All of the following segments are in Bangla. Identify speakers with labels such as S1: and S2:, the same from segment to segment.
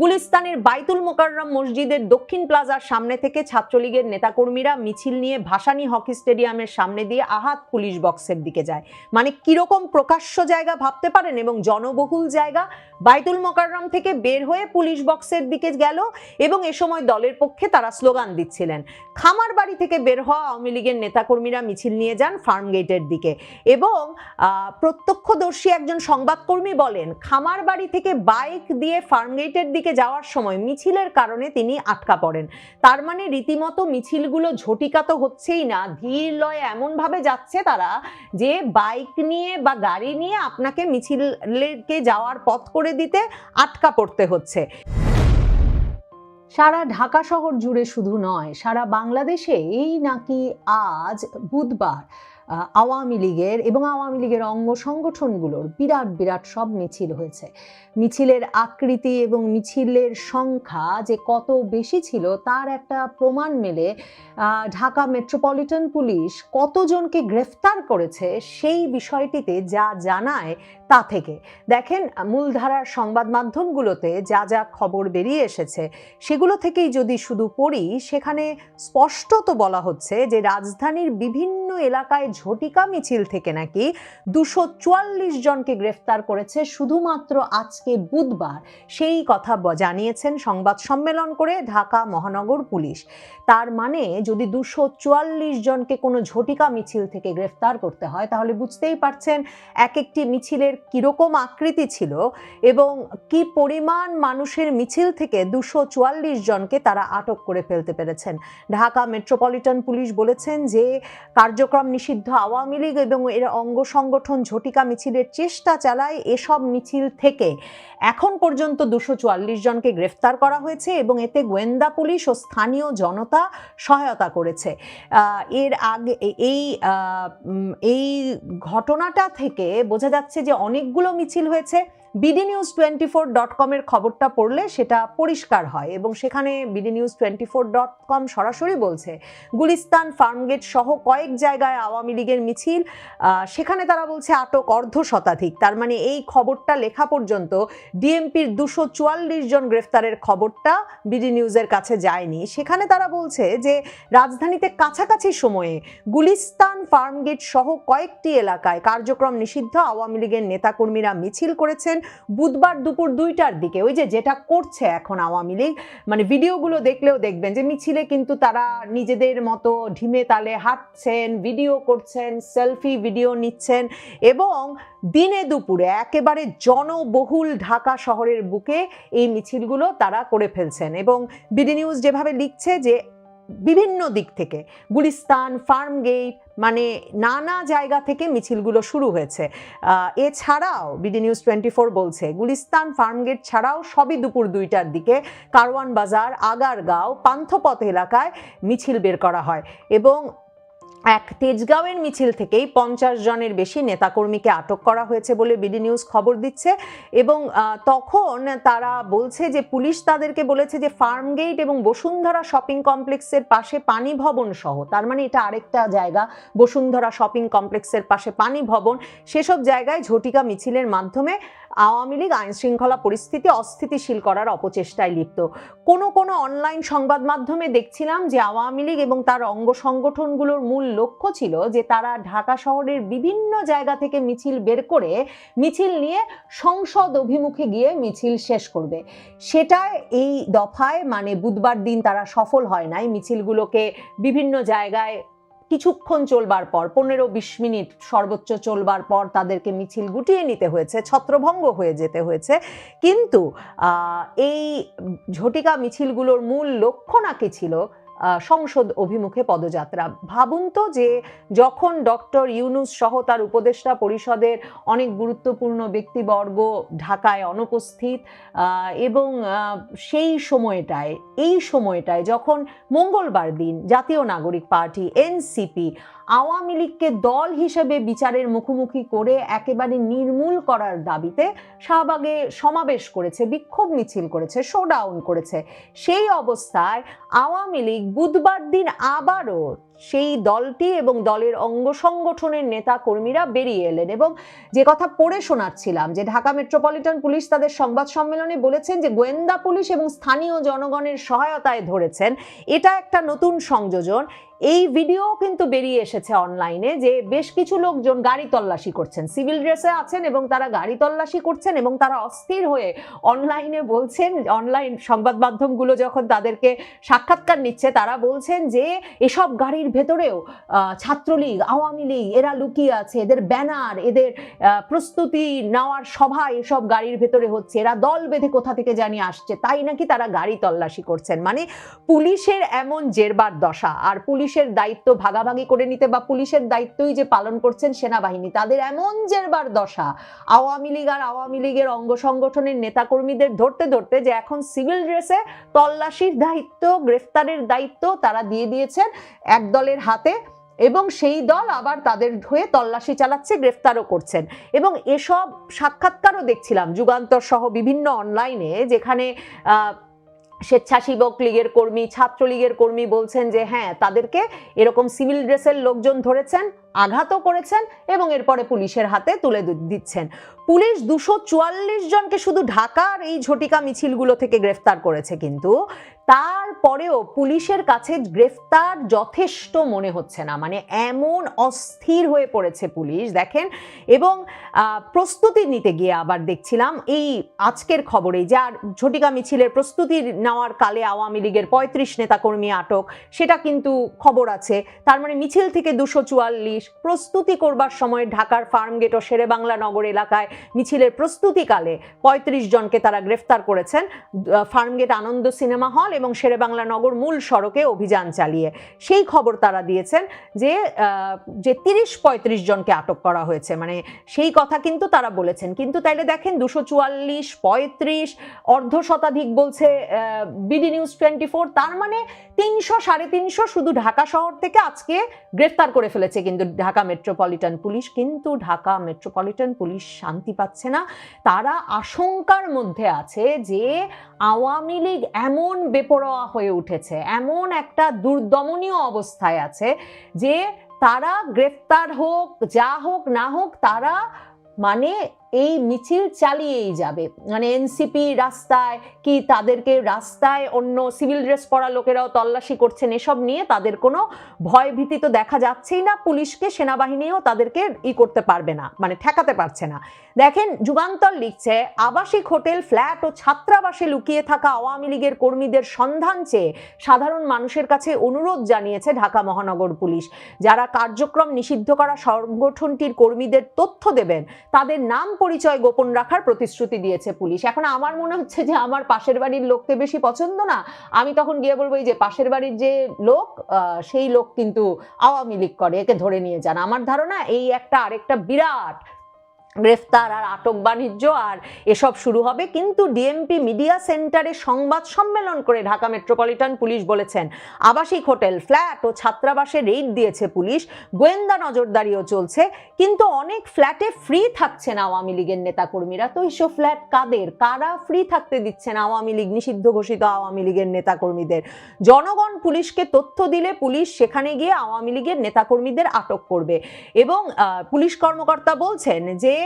S1: গুলিস্তানের বাইতুল মোকাররম মসজিদের দক্ষিণ প্লাজার সামনে থেকে ছাত্রলীগের নেতাকর্মীরা মিছিল নিয়ে ভাসানী হকি স্টেডিয়ামের সামনে দিয়ে আহাত পুলিশ বক্সের দিকে যায়। মানে কীরকম প্রকাশ্য জায়গা ভাবতে পারেন এবং জনবহুল জায়গা বাইতুল মোকাররম থেকে বের হয়ে পুলিশ বক্সের দিকে গেল এবং এ সময় দলের পক্ষে তারা স্লোগান দিচ্ছিলেন। খামার বাড়ি থেকে বের হওয়া আওয়ামী লীগের নেতাকর্মীরা মিছিল নিয়ে যান ফার্ম গেটের দিকে এবং প্রত্যক্ষদর্শী একজন সংবাদকর্মী বলেন, খামার বাড়ি থেকে বাইক দিয়ে ফার্ম গেটের দিকে যাওয়ার সময় মিছিলের কারণে তিনি আটকা পড়েন। তার মানে রীতিমতো মিছিলগুলো ঝটিকা তো হচ্ছেই না। ধীর লয়ে এমনভাবে যাচ্ছে তারা যে বাইক নিয়ে বা গাড়ি নিয়ে আপনাকে মিছিলকে যাওয়ার পথ করে দিতে আটকা পড়তে হচ্ছে। সারা ঢাকা শহর জুড়ে শুধু নয়, সারা বাংলাদেশে এই নাকি আজ বুধবার। আওয়ামী লীগের এবং আওয়ামী লীগের অঙ্গ সংগঠনগুলোর বিরাট বিরাট সব মিছিল হয়েছে। মিছিলের আকৃতি এবং মিছিলের সংখ্যা যে কত বেশি ছিল, তার একটা প্রমাণ মেলে ঢাকা মেট্রোপলিটন পুলিশ কতজনকে গ্রেফতার করেছে সেই বিষয়টিতে যা জানায় তা থেকে। দেখেন, মূলধারার সংবাদ মাধ্যমগুলোতে যা যা খবর বেরিয়ে এসেছে, সেগুলো থেকেই যদি শুধু পড়ি, সেখানে স্পষ্টত বলা হচ্ছে যে, রাজধানীর বিভিন্ন এলাকায় ঝটিকা মিছিল থেকে নাকি দুশো চুয়াল্লিশ জনকে গ্রেফতার করেছে শুধুমাত্র আজকে বুধবার। সেই কথা জানিয়েছেন সংবাদ সম্মেলন করে ঢাকা মহানগর পুলিশ। তার মানে যদি দুশো চুয়াল্লিশ জনকে কোনো ঝটিকা মিছিল থেকে গ্রেফতার করতে হয়, তাহলে বুঝতেই পারছেন এক একটি মিছিলের কীরকম আকৃতি ছিল এবং কি পরিমাণ মানুষের মিছিল থেকে দুশো চুয়াল্লিশ জনকে তারা আটক করে ফেলতে পেরেছেন। ঢাকা মেট্রোপলিটন পুলিশ বলেছেন যে, কার্যক্রম নিষিদ্ধ আওয়ামী লীগ এবং এর অঙ্গ সংগঠন ঝটিকা মিছিলের চেষ্টা চালায় এসব মিছিল থেকে। এখন পর্যন্ত দুশো চুয়াল্লিশ জনকে গ্রেফতার করা হয়েছে এবং এতে গোয়েন্দা পুলিশ ও স্থানীয় জনতা সহায়তা করেছে। এর আগে, এই এই ঘটনাটা থেকে বোঝা যাচ্ছে যে অনেকগুলো মিছিল হয়েছে। BD news twenty four dot কমের খবরটা পড়লে সেটা পরিষ্কার হয় এবং সেখানে BD news twenty four dot com সরাসরি বলছে, গুলিস্তান, ফার্মগেট সহ কয়েক জায়গায় আওয়ামী লীগের মিছিল সেখানে তারা বলছে আটক অর্ধ শতাধিক। তার মানে এই খবরটা লেখা পর্যন্ত ডিএমপির দুশো চুয়াল্লিশ জন গ্রেফতারের খবরটা বিডি নিউজের কাছে যায়নি। সেখানে তারা বলছে যে রাজধানীতে কাছাকাছি সময়ে গুলিস্তান, ফার্মগেট সহ কয়েকটি এলাকায় কার্যক্রম নিষিদ্ধ আওয়ামী লীগের নেতাকর্মীরা মিছিল করেছেন। বুধবার দুপুর দুইটার দিকে, ওই যে যেটা করছে এখন আওয়ামী লীগ মানে ভিডিওগুলো দেখলেও দেখবেন যে মিছিলে কিন্তু তারা নিজেদের মতো ঢিমে তালে হাঁটছেন, ভিডিও করছেন, সেলফি, ভিডিও নিচ্ছেন এবং দিনে দুপুরে একেবারে জনবহুল ঢাকা শহরের বুকে এই মিছিলগুলো তারা করে ফেলছেন এবং বিডি নিউজ যেভাবে লিখছে যে বিভিন্ন দিক থেকে। গুলিস্তান ফার্ম গেট মানে নানা জায়গা থেকে মিছিলগুলো শুরু হয়েছে। এছাড়াও বিডি নিউজ টোয়েন্টি ফোর বলছে, গুলিস্তান ফার্মগেট ছাড়াও সবই দুপুর দুইটার দিকে কারওয়ান বাজার, আগারগাঁও, পান্থপথ এলাকায় মিছিল বের করা হয় এবং এক তেজগাঁওয়ের মিছিল থেকেই পঞ্চাশ জনের বেশি নেতাকর্মীকে আটক করা হয়েছে বলে বিডি নিউজ খবর দিচ্ছে এবং তখন তারা বলছে যে পুলিশ তাদেরকে বলেছে যে ফার্মগেট এবং বসুন্ধরা শপিং কমপ্লেক্সের পাশে পানি ভবন সহ, তার মানে এটা আরেকটা জায়গা, বসুন্ধরা শপিং কমপ্লেক্সের পাশে পানি ভবন, সেসব জায়গায় ঝটিকা মিছিলের মাধ্যমে আওয়ামী লীগ আইন শৃঙ্খলা পরিস্থিতি অস্থিতিশীল করার অপচেষ্টায় লিপ্ত। কোনো কোনো অনলাইন সংবাদ মাধ্যমে দেখছিলাম যে আওয়ামী লীগ এবং তার অঙ্গ সংগঠনগুলোর মূল লক্ষ্য ছিল যে তারা ঢাকা শহরের বিভিন্ন জায়গা থেকে মিছিল বের করে মিছিল নিয়ে সংসদ অভিমুখে গিয়ে মিছিল শেষ করবে। সেটা এই দফায় মানে বুধবার দিন তারা সফল হয় নাই। মিছিলগুলোকে বিভিন্ন জায়গায় কিছুক্ষণ চলবার পর, পনেরো বিশ মিনিট সর্বোচ্চ চলবার পর তাদেরকে মিছিল গুটিয়ে নিতে হয়েছে, ছত্রভঙ্গ হয়ে যেতে হয়েছে। কিন্তু এই ঝটিকা মিছিলগুলোর মূল লক্ষ্য নাকি ছিল সংসদ অভিমুখে পদযাত্রা। ভাবুন তো যে যখন ডক্টর ইউনুস সহ তার উপদেষ্টা পরিষদের অনেক গুরুত্বপূর্ণ ব্যক্তিবর্গ ঢাকায় অনুপস্থিত এবং সেই সময়টায়, এই সময়টায় যখন মঙ্গলবার দিন জাতীয় নাগরিক পার্টি, এনসিপি, আওয়ামী লীগকে দল হিসেবে বিচারের মুখোমুখি করে একেবারে নির্মূল করার দাবিতে শাহবাগে সমাবেশ করেছে, বিক্ষোভ মিছিল করেছে, শোডাউন করেছে, সেই অবস্থায় আওয়ামী লীগ বুধবার দিন আবারও সেই দলটি এবং দলের অঙ্গ সংগঠনের নেতা কর্মীরা বেরিয়ে এলেন এবং যে কথা পড়ে শোনাচ্ছিলাম, যে ঢাকা মেট্রোপলিটন পুলিশ তাদের সংবাদ সম্মেলনে বলেছেন যে গোয়েন্দা পুলিশ এবং স্থানীয় জনগণের সহায়তায় ধরেছেন। এটা একটা নতুন সংযোজন। এই ভিডিও কিন্তু বেরিয়ে এসেছে অনলাইনে যে বেশ কিছু লোকজন গাড়ি তল্লাশি করছেন, সিভিল ড্রেসে আছেন এবং তারা গাড়ি তল্লাশি করছেন এবং তারা অস্থির হয়ে অনলাইনে বলছেন, অনলাইন সংবাদ মাধ্যমগুলো যখন তাদেরকে সাক্ষাৎকার নিচ্ছে তারা বলছেন যে এসব গাড়ির ভেতরেও ছাত্রলীগ, আওয়ামী লীগ, এরা লুকিয়ে আছে, এদের ব্যানার, এদের প্রস্তুতি নেওয়ার সভা এসব গাড়ির ভেতরে হচ্ছে। এরা দল বেঁধে কোথা থেকে জানি আসছে, তাই নাকি তারা গাড়ি তল্লাশি করছেন? মানে পুলিশের এমন জেরবার দশা, আর পুলিশের দায়িত্ব ভাগাভাগি করে নিতে বা পুলিশের দায়িত্বই যে পালন করছেন সেনাবাহিনী, তাদের এমন জেরবার দশা। আওয়ামী লীগ আর আওয়ামী লীগের অঙ্গ সংগঠনের নেতাকর্মীদের ধরতে ধরতে যে এখন সিভিল ড্রেসে তল্লাশির দায়িত্ব, গ্রেফতারের দায়িত্ব তারা দিয়ে দিয়েছেন। এক দলের হাতে এবং সেই দল আবার তাদের হয়ে তল্লাশি চালাচ্ছে, গ্রেফতারও করছেন। এবং এসব সাক্ষাৎকারও দেখছিলাম, যুগান্তর সহ বিভিন্ন অনলাইনে যেখানে স্বেচ্ছাসেবক লীগের কর্মী, ছাত্রলীগের কর্মী বলছেন যে হ্যাঁ তাদেরকে এরকম সিভিল ড্রেসের লোকজন ধরেছেন, আঘাতও করেছেন এবং এরপরে পুলিশের হাতে তুলে দিচ্ছেন। পুলিশ দুশো চুয়াল্লিশ জনকে শুধু ঢাকার এই ঝটিকা মিছিলগুলো থেকে গ্রেফতার করেছে কিন্তু তারপরেও পুলিশের কাছে গ্রেফতার যথেষ্ট মনে হচ্ছে না। মানে এমন অস্থির হয়ে পড়েছে পুলিশ, দেখেন। এবং প্রস্তুতি নিতে গিয়ে আবার দেখছিলাম এই আজকের খবরে যে, আর ঝটিকা মিছিলের প্রস্তুতি নেওয়ার কালে আওয়ামী লীগের পঁয়ত্রিশ নেতাকর্মী আটক, সেটা কিন্তু খবর আছে। তার মানে মিছিল থেকে দুশো চুয়াল্লিশ, প্রস্তুতি করবার সময় ঢাকার ফার্মগেট ও শেরেবাংলা নগর এলাকায় মিছিলের প্রস্তুতিকালে পঁয়ত্রিশ জনকে তারা গ্রেফতার করেছেন। ফার্মগেট আনন্দ সিনেমা হল এবং শেরেবাংলা নগর মূল সড়কে অভিযান চালিয়ে। সেই খবর তারা দিয়েছেন যে যে তিরিশ পঁয়ত্রিশ জনকে আটক করা হয়েছে। মানে সেই কথা কিন্তু তারা বলেছেন। কিন্তু তাইলে দেখেন, দুশো চুয়াল্লিশ, পঁয়ত্রিশ, অর্ধ শতাধিক বলছে বিডি নিউজ টোয়েন্টি ফোর তার মানে তিনশো, সাড়ে তিনশো শুধু ঢাকা শহর থেকে আজকে গ্রেফতার করে ফেলেছে কিন্তু ঢাকা মেট্রোপলিটন পুলিশ। কিন্তু ঢাকা মেট্রোপলিটন পুলিশ শান্তি পাচ্ছে না। তারা আশঙ্কার মধ্যে আছে যে, আওয়ামী লীগ এমন বেপরোয়া হয়ে উঠেছে। এমন একটা দুর্দমনীয় অবস্থায় আছে যে তারা গ্রেফতার হোক, যা হোক, না হোক, তারা মানে এই মিছিল চালিয়েই যাবে। মানে এনসিপি রাস্তায় কি তাদেরকে রাস্তায় অন্য সিভিল ড্রেস পরা লোকেরাও তল্লাশি করছেন এসব নিয়ে তাদের কোনো ভয় ভীতি তো দেখা যাচ্ছেই না। পুলিশকে, সেনাবাহিনীও তাদেরকে ই করতে পারবে না মানে ঠেকাতে পারছে না। দেখেন, যুগান্তর লিখছে, আবাসিক হোটেল, ফ্ল্যাট ও ছাত্রাবাসে লুকিয়ে থাকা আওয়ামী লীগের কর্মীদের সন্ধান চেয়ে সাধারণ মানুষের কাছে অনুরোধ জানিয়েছে ঢাকা মহানগর পুলিশ। যারা কার্যক্রম নিষিদ্ধ করা সংগঠনটির কর্মীদের তথ্য দেবেন, তাদের নাম পরিচয় গোপন রাখার প্রতিশ্রুতি দিয়েছে পুলিশ। এখন আমার মনে হচ্ছে যে আমার পাশের বাড়ির লোককে বেশি পছন্দ না। আমি তখন গিয়ে বলব, এই যে পাশের বাড়ির যে লোক সেই লোক কিন্তু আওয়ামী লীগ করে, একে ধরে নিয়ে যান। আমার ধারণা, এই একটা আরেকটা বিরাট গ্রেফতার আর আটক বাণিজ্য আর এসব শুরু হবে। কিন্তু ডিএমপি মিডিয়া সেন্টারে সংবাদ সম্মেলন করে ঢাকা মেট্রোপলিটন পুলিশ বলেছেন, আবাসিক হোটেল, ফ্ল্যাট ও ছাত্রাবাসে রেড দিয়েছে পুলিশ, গোয়েন্দা নজরদারিও চলছে, কিন্তু অনেক ফ্ল্যাটে ফ্রি থাকছেন আওয়ামী লীগের নেতাকর্মীরা। তো এইসব ফ্ল্যাট কাদের? কারা ফ্রি থাকতে দিচ্ছেন আওয়ামী লীগ, নিষিদ্ধ ঘোষিত আওয়ামী লীগের নেতাকর্মীদের? জনগণ পুলিশকে তথ্য দিলে পুলিশ সেখানে গিয়ে আওয়ামী লীগের নেতাকর্মীদের আটক করবে। এবং পুলিশ কর্মকর্তা বলছেন যে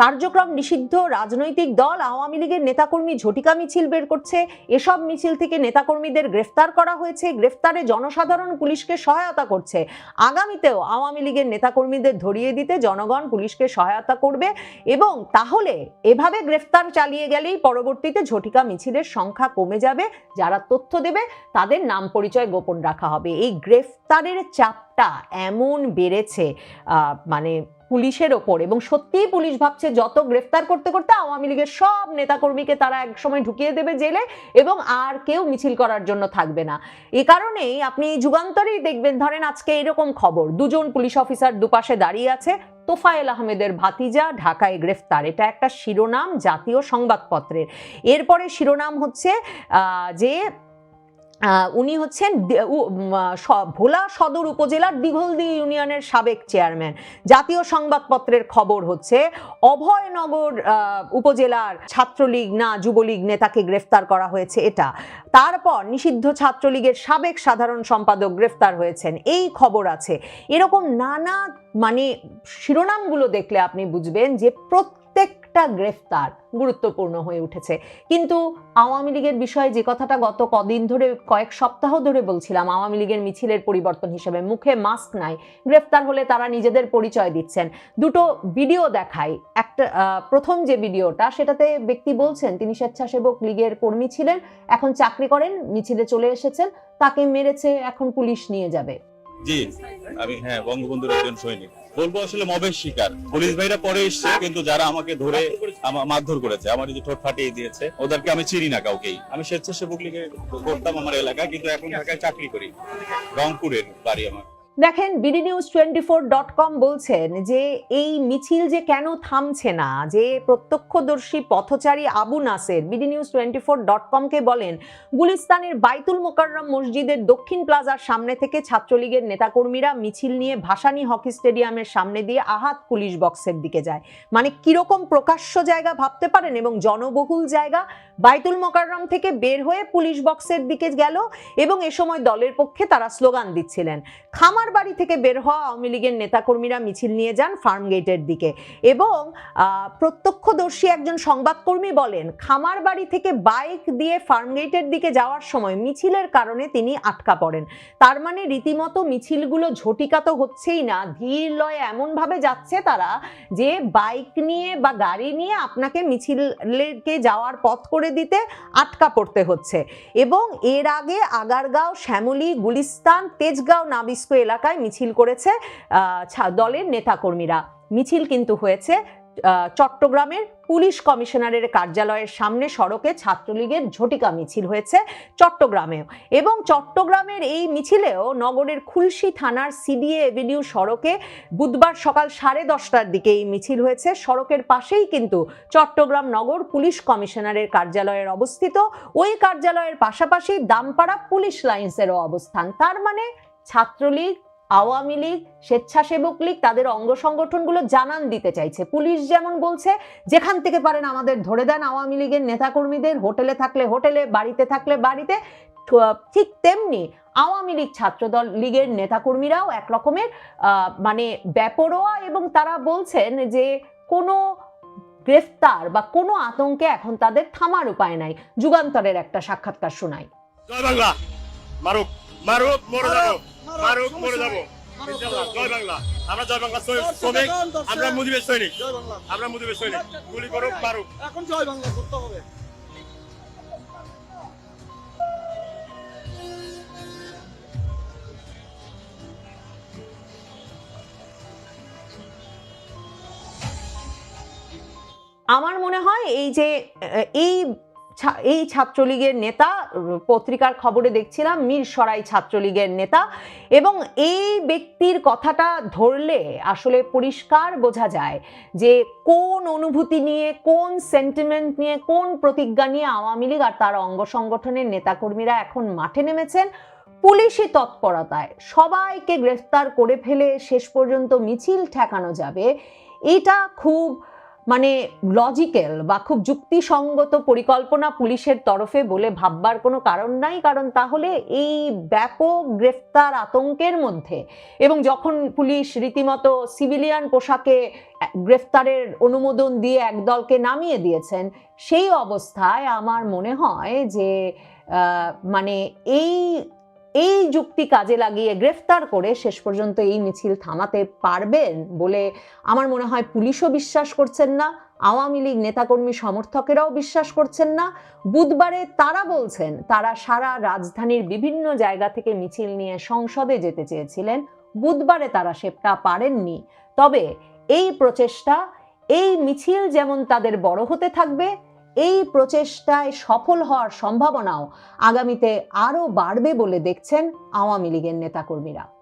S1: কার্যক্রম নিষিদ্ধ, রাজনৈতিক দল, আওয়ামী লীগের নেতাকর্মী ঝটিকা মিছিল বের করছে। এসব মিছিল থেকে নেতাকর্মীদের গ্রেফতার করা হয়েছে। গ্রেফতারে জনসাধারণ পুলিশকে সহায়তা করছে। আগামীতেও আওয়ামী লীগের নেতাকর্মীদের ধরিয়ে দিতে জনগণ পুলিশকে সহায়তা করবে এবং তাহলে এভাবে গ্রেফতার চালিয়ে গেলেই পরবর্তীতে ঝটিকা মিছিলের সংখ্যা কমে যাবে। যারা তথ্য দেবে, তাদের নাম পরিচয় গোপন রাখা হবে। এই গ্রেফতারের চাপটা এমন বেড়েছে মানে পুলিশের ওপর এবং সত্যিই পুলিশ ভাবছে যত গ্রেফতার করতে করতে আওয়ামী লীগের সব নেতাকর্মীকে তারা এক সময় ঢুকিয়ে দেবে জেলে এবং আর কেউ মিছিল করার জন্য থাকবে না। এ কারণেই আপনি যুগান্তরেই দেখবেন, ধরেন আজকে এরকম খবর, দুজন পুলিশ অফিসার দুপাশে দাঁড়িয়ে আছে, তোফায়েল আহমেদের ভাতিজা ঢাকায় গ্রেফতার। এটা একটা শিরোনাম জাতীয় সংবাদপত্রের। এরপরে শিরোনাম হচ্ছে যে উনি হচ্ছেন ভোলা সদর উপজেলার দিঘলদি ইউনিয়নের সাবেক চেয়ারম্যান। জাতীয় সংবাদপত্রের খবর হচ্ছে, অভয়নগর উপজেলার ছাত্রলীগ না যুবলীগ নেতাকে গ্রেফতার করা হয়েছে এটা। তারপর নিষিদ্ধ ছাত্রলীগের সাবেক সাধারণ সম্পাদক গ্রেফতার হয়েছেন। এই খবর আছে। এরকম নানা মানে শিরোনামগুলো দেখলে আপনি বুঝবেন যে প্রত্যেকটা গ্রেফতার গুরুত্বপূর্ণ হয়ে উঠেছে। কিন্তু আওয়ামী লীগের বিষয়ে যে কথাটা গত কদিন ধরে, কয়েক সপ্তাহ ধরে বলছিলাম, আওয়ামী লীগের মিছিলের পরিবর্তন হিসেবে মুখে মাস্ক নাই। গ্রেফতার হলে তারা নিজেদের পরিচয় দিচ্ছেন। দুটো ভিডিও দেখাই। একটা প্রথম যে ভিডিওটা, সেটাতে ব্যক্তি বলছেন, তিনি স্বেচ্ছাসেবক লীগের কর্মী ছিলেন, এখন চাকরি করেন, মিছিলে চলে এসেছেন, তাকে মেরেছে, এখন পুলিশ নিয়ে যাবে।
S2: জি, আমি হ্যাঁ বঙ্গবন্ধুর একজন সৈনিক। বলব আসলে মবের শিকার। পুলিশ ভাইরা পরে এসছে, কিন্তু যারা আমাকে ধরে মারধর করেছে, আমার যে ঠোঁট ফাটিয়ে দিয়েছে, ওদেরকে আমি চিনি না কাউকেই। আমি স্বেচ্ছাসেবক লীগে করতাম আমার এলাকা কিন্তু এখন ঢাকায় চাকরি করি। রংপুরের বাড়ি আমার।
S1: দেখেন BD news twenty four dot com বলছেন যে এই মিছিল যে কেন থামছে না, যে প্রত্যক্ষদর্শী পথচারী Abu Nasser BD news twenty four dot কমকে বলেন, গুলিস্তানের বাইতুল মোকাররম মসজিদের দক্ষিণ প্লাজার সামনে থেকে ছাত্রলীগের নেতাকর্মীরা মিছিল নিয়ে ভাসানী হকি স্টেডিয়ামের সামনে দিয়ে আহাত পুলিশ বক্সের দিকে যায়। মানে কীরকম প্রকাশ্য জায়গা ভাবতে পারেন এবং জনবহুল জায়গা বাইতুল মোকাররম থেকে বের হয়ে পুলিশ বক্সের দিকে গেল এবং এ সময় দলের পক্ষে তারা স্লোগান দিচ্ছিলেন। খামার বাড়ি থেকে বের হওয়া আওয়ামী লীগের নেতাকর্মীরা মিছিল নিয়ে যান ফার্ম গেটের দিকে এবং প্রত্যক্ষদর্শী একজন সংবাদকর্মী বলেন, খামার বাড়ি থেকে বাইক দিয়ে ফার্ম গেটের দিকে যাওয়ার সময় মিছিলের কারণে তিনি আটকা পড়েন। তার মানে রীতিমতো মিছিলগুলো ঝটিকা তো হচ্ছেই না। ধীর লয়ে এমনভাবে যাচ্ছে তারা যে বাইক নিয়ে বা গাড়ি নিয়ে আপনাকে মিছিলকে যাওয়ার পথ করে দিতে আটকা পড়তে হচ্ছে। এবং এর আগে আগারগাঁও, শ্যামলী, গুলিস্তান, তেজগাঁও, নাবিস্কো এলাকায় মিছিল করেছে দলের নেতাকর্মীরা। মিছিল কিন্তু হয়েছে চট্টগ্রামের পুলিশ কমিশনারের কার্যালয়ের সামনে সড়কে ছাত্রলীগের ঝটিকা মিছিল হয়েছে চট্টগ্রামেও। এবং চট্টগ্রামের এই মিছিলেও নগরের খুলশি থানার সিডিএ এভিনিউ সড়কে বুধবার সকাল সাড়ে দশটার দিকে এই মিছিল হয়েছে। সড়কের পাশেই কিন্তু চট্টগ্রাম নগর পুলিশ কমিশনারের কার্যালয়ের অবস্থিত। ওই কার্যালয়ের পাশাপাশি দামপাড়া পুলিশ লাইন্সেরও অবস্থান। তার মানে ছাত্রলীগ আওয়ামী লীগ স্বেচ্ছাসেবক লীগ তাদের অঙ্গ সংগঠনগুলো জানান দিতে চাইছে। পুলিশ যেমন বলছে যেখান থেকে পারেন আমাদের ধরে দেন। আওয়ামী লীগের নেতাকর্মীদের হোটেলে থাকলে হোটেলে বাড়িতে থাকলে বাড়িতে। ঠিক তেমনি আওয়ামী লীগ ছাত্রদল লীগের নেতাকর্মীরাও এক রকমের আহ, মানে বেপরোয়া এবং তারা বলছেন যে কোনো গ্রেফতার বা কোনো আতঙ্কে এখন তাদের থামার উপায় নাই। যুগান্তরের একটা সাক্ষাৎকার শোনাই।
S3: মারুক মারুক মরে যাব। জয় বাংলা। আমরা জয় বাংলা শ্রমিক আমরা মুজিবের সৈনিক।
S4: জয় বাংলা।
S3: আমরা মুজিবের সৈনিক। গুলি করুক মারুক।
S4: এখন জয় বাংলা করতে হবে।
S1: আমার মনে হয় এই যে এই এই ছাত্রলীগের নেতা, পত্রিকার খবরে দেখছিলাম মিরসরাই ছাত্রলীগের নেতা, এবং এই ব্যক্তির কথাটা ধরলে আসলে পরিষ্কার বোঝা যায় যে কোন অনুভূতি নিয়ে, কোন সেন্টিমেন্ট নিয়ে, কোন প্রতিজ্ঞা নিয়ে আওয়ামী লীগ আর তার অঙ্গ সংগঠনের নেতাকর্মীরা এখন মাঠে নেমেছেন, পুলিশি তৎপরতায়। সবাইকে গ্রেফতার করে ফেলে শেষ পর্যন্ত মিছিল ঠেকানো যাবে। এটা খুব মানে লজিক্যাল বা খুব যুক্তিসঙ্গত পরিকল্পনা পুলিশের তরফে বলে ভাববার কোনো কারণ নাই, কারণ তাহলে এই ব্যাপক গ্রেফতার আতঙ্কের মধ্যে এবং যখন পুলিশ রীতিমতো সিভিলিয়ান পোশাকে গ্রেফতারের অনুমোদন দিয়ে একদলকে নামিয়ে দিয়েছেন, সেই অবস্থায় আমার মনে হয় যে মানে এই এই যুক্তি কাজে লাগিয়ে গ্রেফতার করে শেষ পর্যন্ত এই মিছিল থামাতে পারবেন বলে আমার মনে হয় পুলিশও বিশ্বাস করছেন না, আওয়ামী লীগ নেতাকর্মী সমর্থকেরাও বিশ্বাস করছেন না। বুধবারে তারা বলছেন তারা সারা রাজধানীর বিভিন্ন জায়গা থেকে মিছিল নিয়ে সংসদে যেতে চেয়েছিলেন। বুধবারে তারা সেটা পারেননি। তবে এই প্রচেষ্টা, এই মিছিল যেমন তাদের বড় হতে থাকবে এই প্রচেষ্টায় সফল হওয়ার সম্ভাবনাও আগামীতে আরও বাড়বে বলে দেখছেন আওয়ামী লীগের নেতাকর্মীরা।